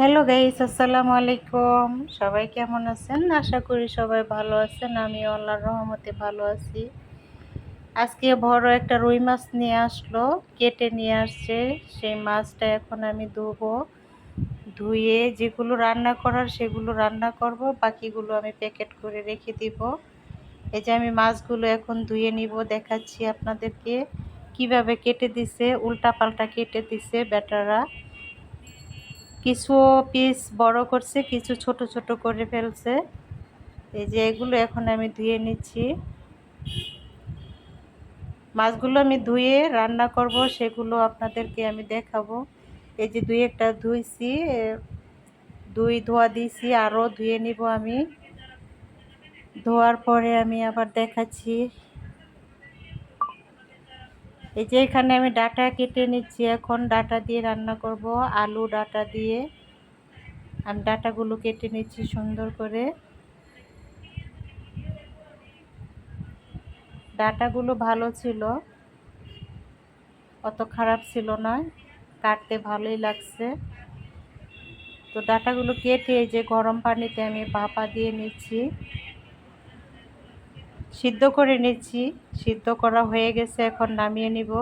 Hello guys, আসসালামু আলাইকুম। সবাই কেমন আছেন? আশা করি সবাই ভালো আছেন। আমি আল্লাহর রহমতে ভালো আছি। আজকে বড় একটা রুই মাছ নিয়ে আসলো, কেটে নিয়ে আসছে। সেই মাছটা এখন আমি ধুবো। ধুয়ে যেগুলো রান্না করার সেগুলো রান্না করব, বাকিগুলো আমি প্যাকেট করে রেখে দিব। এই যে আমি মাছগুলো এখন ধুয়ে নিব, দেখাচ্ছি আপনাদেরকে। কীভাবে কেটে দিছে উল্টা পাল্টা কেটে দিছে বেটারা। কিছু পিস বড় করছে, কিছু ছোট ছোট করে ফেলছে। এই যে এগুলো এখন আমি ধুয়ে নিচ্ছি। মাছগুলো আমি ধুয়ে রান্না করব, সেগুলো আপনাদেরকে আমি দেখাবো। এই যে দুই একটা ধুইছি দুই ধোয়া দিয়েছি, আরও ধুয়ে নিব আমি। ধোয়ার পরে আমি আবার দেখাচ্ছি। এই যে এখানে আমি ডাটা কেটে নিচ্ছি, এখন ডাটা দিয়ে রান্না করব, আলু ডাটা দিয়ে। আমি ডাটাগুলো কেটে নিচ্ছি সুন্দর করে। ডাটাগুলো ভালো ছিল, অত খারাপ ছিল না, কাটতে ভালোই লাগছে। তো ডাটাগুলো কেটে যে গরম পানিতে আমি ভাপা দিয়ে নিচ্ছি। সিদ্ধ করে নিচ্ছি। সিদ্ধ করা হয়ে গেছে, এখন নামিয়ে নিব।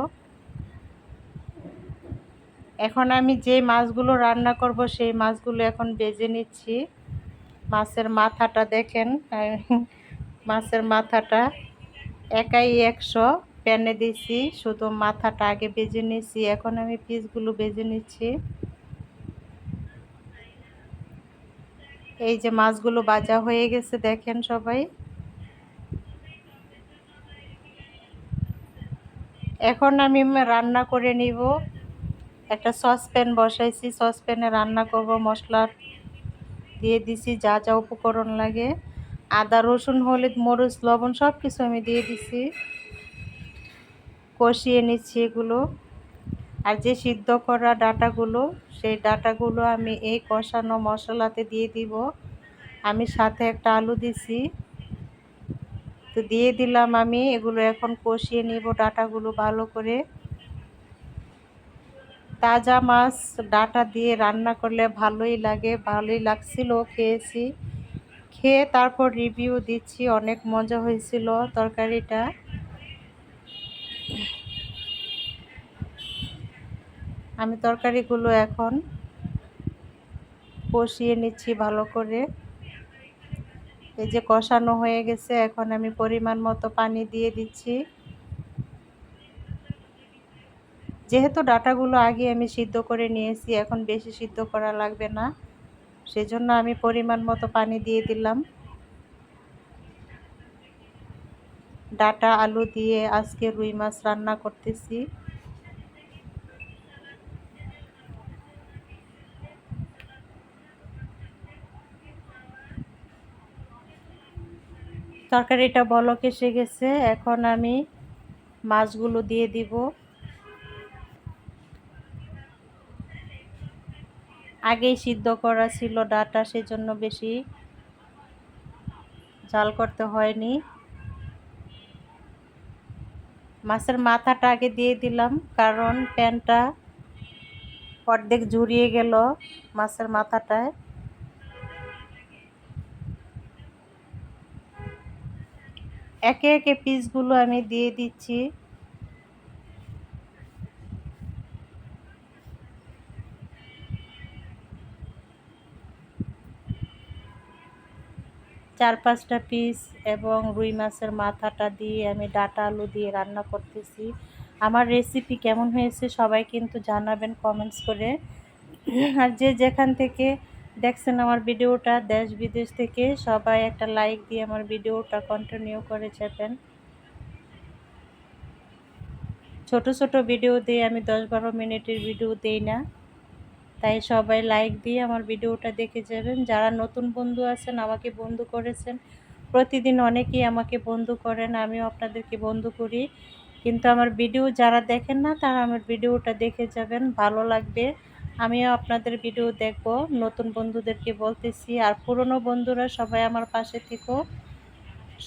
এখন আমি যে মাছগুলো রান্না করব, সেই মাছগুলো এখন বেজে নিচ্ছি। মাছের মাথাটা দেখেন মাছের মাথাটা একাই একশো প্যানে দিছি, শুধু মাথাটা আগে বেজে নিচ্ছি এখন আমি পিসগুলো বেজে নিচ্ছি। এই যে মাছগুলো বাজা হয়ে গেছে, দেখেন সবাই। এখন আমি রান্না করে নিব। একটা সসপ্যান বসাইছি, সসপ্যানে রান্না করব, মশলা দিয়ে দিছি, যা যা উপকরণ লাগে। আদা, রসুন, হলুদ, মরিচ, লবণ সব কিছু আমি দিয়ে দিছি। কষিয়ে নিচ্ছি এগুলো। আর যে সিদ্ধ করা ডাটাগুলো, সেই ডাটাগুলো আমি এই কষানো মশলাতে দিয়ে দিব। আমি সাথে একটা আলু দিছি। তো দিয়ে দিলাম আমি, এগুলো এখন কষিয়ে নিব ডাটাগুলো ভালো করে। তাজা মাছ, ডাটা দিয়ে রান্না করলে ভালোই লাগে, ভালোই লাগছিল খেয়েছি। খেয়ে তারপর রিভিউ দিচ্ছি, অনেক মজা হয়েছিল তরকারিটা। আমি তরকারিগুলো এখন কষিয়ে নিচ্ছি ভালো করে। এই যে কষানো হয়ে গেছে, এখন আমি পরিমাণ মতো পানি দিয়ে দিচ্ছি। যেহেতু ডাটাগুলো আগে আমি সিদ্ধ করে নিয়েছি, এখন বেশি সিদ্ধ করা লাগবে না, সেজন্য আমি পরিমাণ মতো পানি দিয়ে দিলাম। ডাটা, আলু দিয়ে আজকে রুই মাছ রান্না করতেছি। তরকারিটা বলক এসে গেছে। এখন আমি মাছগুলো দিয়ে দিব। আগেই সিদ্ধ করা ছিল ডাটা, সেজন্য বেশি জাল করতে হয়নি। মাছের মাথাটা আগে দিয়ে দিলাম, কারণ প্যানটা অর্ধেক জুড়িয়ে গেল মাছের মাথাটায়। একে একে পিসগুলো আমি দিয়ে দিচ্ছি। চার পাঁচটা পিস এবং রুই মাছের মাথাটা দিয়ে আমি ডাটা আলু দিয়ে রান্না করতেছি। আমার রেসিপি কেমন হয়েছে সবাই কিন্তু জানাবেন কমেন্টস করে। আর যে যেখান থেকে দেখছেন আমার ভিডিওটা? দেশ বিদেশ থেকে সবাই একটা লাইক দিয়ে আমার ভিডিওটা কন্টিনিউ করে যাবেন ছোট ছোট ভিডিও দিয়ে আমি দশ বারো মিনিটের ভিডিও দিই না। তাই সবাই লাইক দিয়ে আমার ভিডিওটা দেখে যাবেন। যারা নতুন বন্ধু আছেন, আমাকে বন্ধু করেছেন, প্রতিদিন অনেকেই আমাকে বন্ধু করেন, আমিও আপনাদেরকে বন্ধু করি। কিন্তু আমার ভিডিও যারা দেখেন না, তারা আমার ভিডিওটা দেখে যাবেন, ভালো লাগবে। আমিও আপনাদের ভিডিও দেখব, নতুন বন্ধুদেরকে বলতেছি, আর পুরনো বন্ধুরা সবাই আমার পাশে থেকো।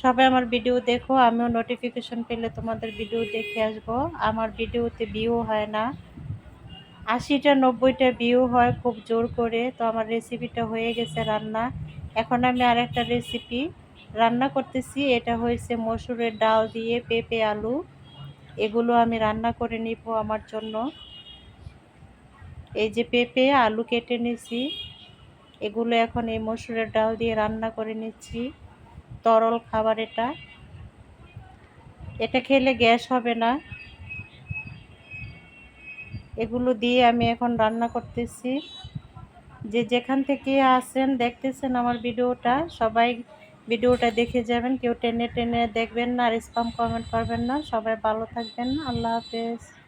সবাই আমার ভিডিও দেখো, আমিও নোটিফিকেশন পেলে তোমাদের ভিডিও দেখে আসব। আমার ভিডিওতে ভিউ হয় না। আশিটা, নব্বইটা ভিউ হয় খুব জোর করে, তো আমার রেসিপিটা হয়ে গেছে রান্না। এখন আমি আর একটা রেসিপি রান্না করতেছি, এটা হয়েছে মসুরের ডাল দিয়ে পেঁপে আলু। এগুলো আমি রান্না করে নিব আমার জন্য। এই যে পেঁপে, আলু কেটে নিয়েছি। এগুলো এখন এই মসুরের ডাল দিয়ে রান্না করে নিচ্ছি। তরল খাবার এটা। এটা খেলে গ্যাস হবে না। এগুলো দিয়ে আমি এখন রান্না করতেছি। যে যেখান থেকে আসেন দেখতেছেন আমার ভিডিওটা, সবাই ভিডিওটা দেখে যাবেন। কেউ টেনে টেনে দেখবেন না আর স্পাম কমেন্ট করবেন না। সবাই ভালো থাকবেন। আল্লাহ হাফেজ।